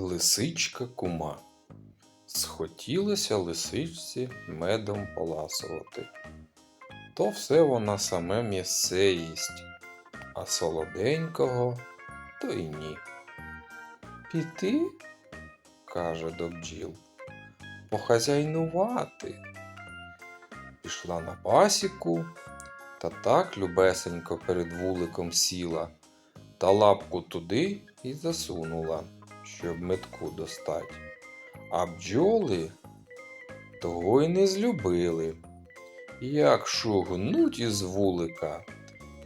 Лисичка кума. Схотілося лисичці медом поласувати. То все вона саме м'ясе їсть, а солоденького то й ні. Піти, каже до бджіл, похазяйнувати. Пішла на пасіку та так любесенько перед вуликом сіла, та лапку туди і засунула, щоб метку достать. А бджоли того й не злюбили. Як шугнуть із вулика,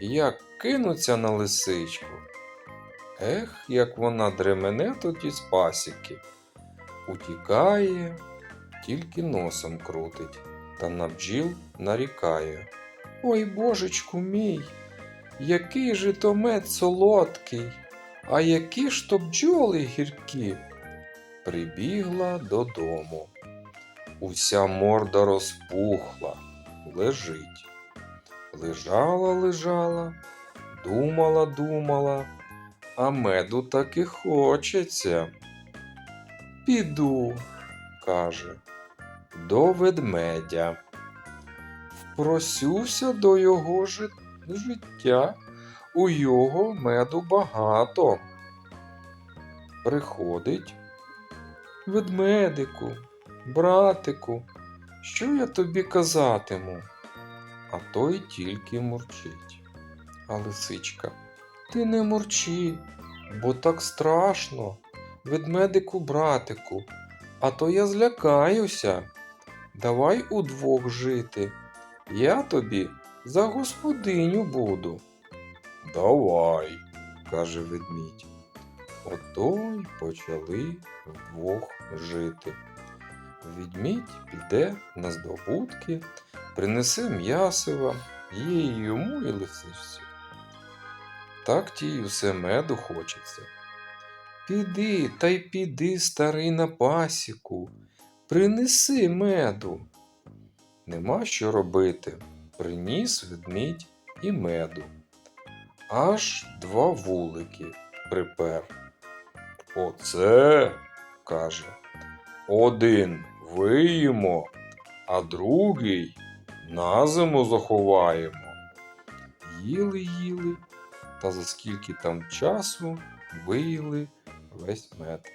як кинуться на лисичку. Ех, як вона дремене тут із пасіки, утікає, тільки носом крутить, та на бджіл нарікає. Ой, божечку мій, який же то мед солодкий, а які ж то бджоли гіркі. Прибігла додому. Уся морда розпухла, лежить. Лежала, лежала, думала, думала, а меду таки хочеться. Піду, каже, до ведмедя. Впросюся до його жи- життя, у його меду багато. Приходить ведмедику, братику, що я тобі казатиму? А той тільки мурчить. А лисичка, ти не мурчи, бо так страшно. Ведмедику, братику, а то я злякаюся. Давай удвох жити. Я тобі за господиню буду. Давай, каже ведмідь. Ото й почали вдвох жити. Відмідь піде на здобутки, принесе м'ясива їй йому і лисичці. Так тій усе меду хочеться. Піди та й піди, старий на пасіку, принеси меду. Нема що робити. Приніс ведмідь і меду. Аж два вулики припер. Оце, каже, один виїмо, а другий на зиму заховаємо. Їли, їли, та за скільки там часу виїли весь мед.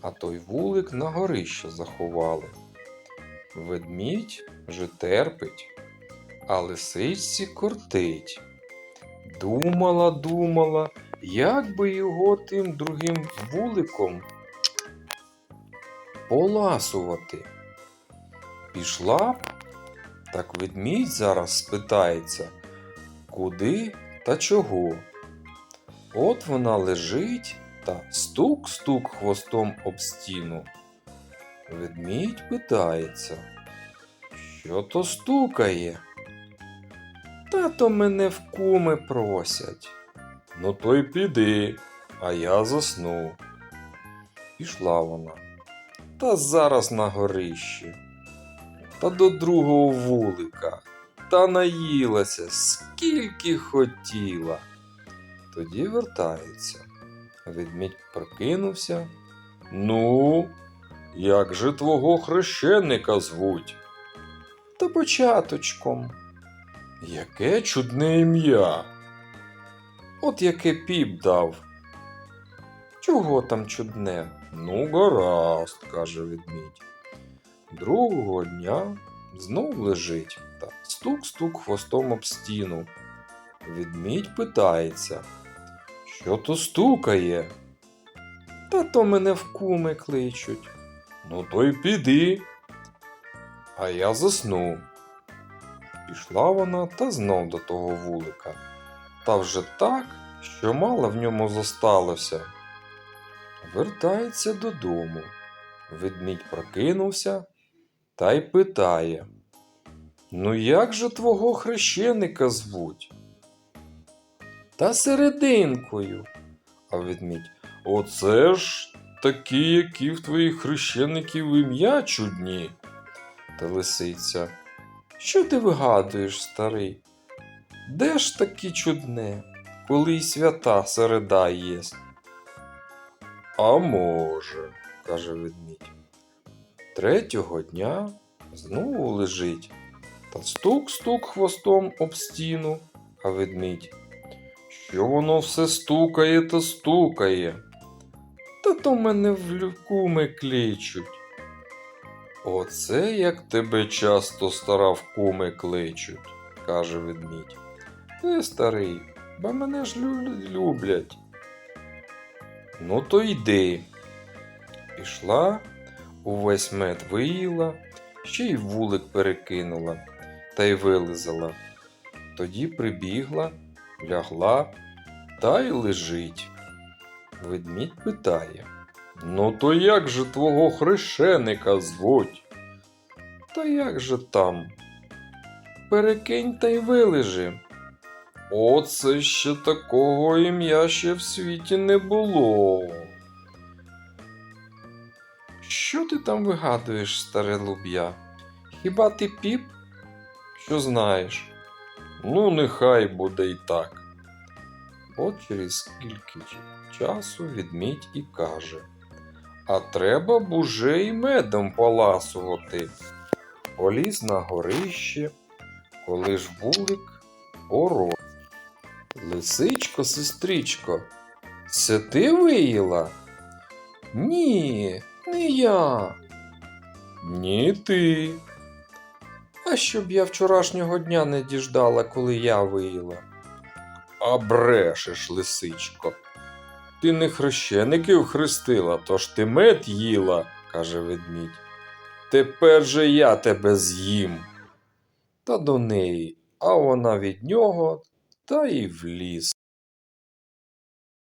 А той вулик на горище заховали. Ведмідь вже терпить, а лисичці кортить. Думала, думала, як би його тим другим вуликом поласувати. Пішла б, так ведмідь зараз спитається, куди та чого. От вона лежить та стук-стук хвостом об стіну. Ведмідь питається, що то стукає? Тато мене в куми просять. Ну то й піди, а я засну. Пішла вона. Та зараз на горищі. Та до другого вулика. Та наїлася, скільки хотіла. Тоді вертається. Ведмідь прокинувся. Ну, як же твого хрещеника звуть? Та початочком. Яке чудне ім'я. От яке піп дав. Чого там чудне? Ну, гаразд, каже ведмідь. Другого дня знов лежить та стук-стук хвостом об стіну. Ведмідь питається, що то стукає? Та то мене в куми кличуть. Ну, то й піди. А я засну. Пішла вона та знов до того вулика. Та вже так, що мало в ньому зосталося. Вертається додому. Ведмідь прокинувся та й питає: Ну як же твого хрещеника звуть? Та серединкою. А ведмідь, оце ж такі, які в твоїх хрещеників ім'я чудні. Та лисиця. Що ти вигадуєш, старий? Де ж такі чудне, коли й свята середа єсть? А може, каже ведмідь. Третього дня знову лежить та стук-стук хвостом об стіну, а ведмідь. Що воно все стукає та стукає? Та то мене в люкуми кличуть. Оце як тебе часто стара в куми кличуть, каже ведмідь. Ти старий, бо мене ж люблять. Ну то йди. Пішла, увесь мед виїла, ще й вулик перекинула та й вилизала. Тоді прибігла, лягла та й лежить. Ведмідь питає: Ну, то як же твого хрещеника звуть? Та як же там? Перекинь та й вилежи. Оце ще такого ім'я ще в світі не було. Що ти там вигадуєш, старе луб'я? Хіба ти піп? Що знаєш? Ну, нехай буде й так. От через скільки часу відмідь і каже: А треба б уже й медом поласувати. Поліз на горище, коли ж вулик оро. Лисичко, сестричко, це ти виїла? Ні, не я. Ні ти. А щоб я вчорашнього дня не діждала, коли я виїла. А брешеш, лисичко. Ти не хрещеників хрестила, тож ти мед їла, каже ведмідь. Тепер же я тебе з'їм. Та до неї, а вона від нього та й в ліс.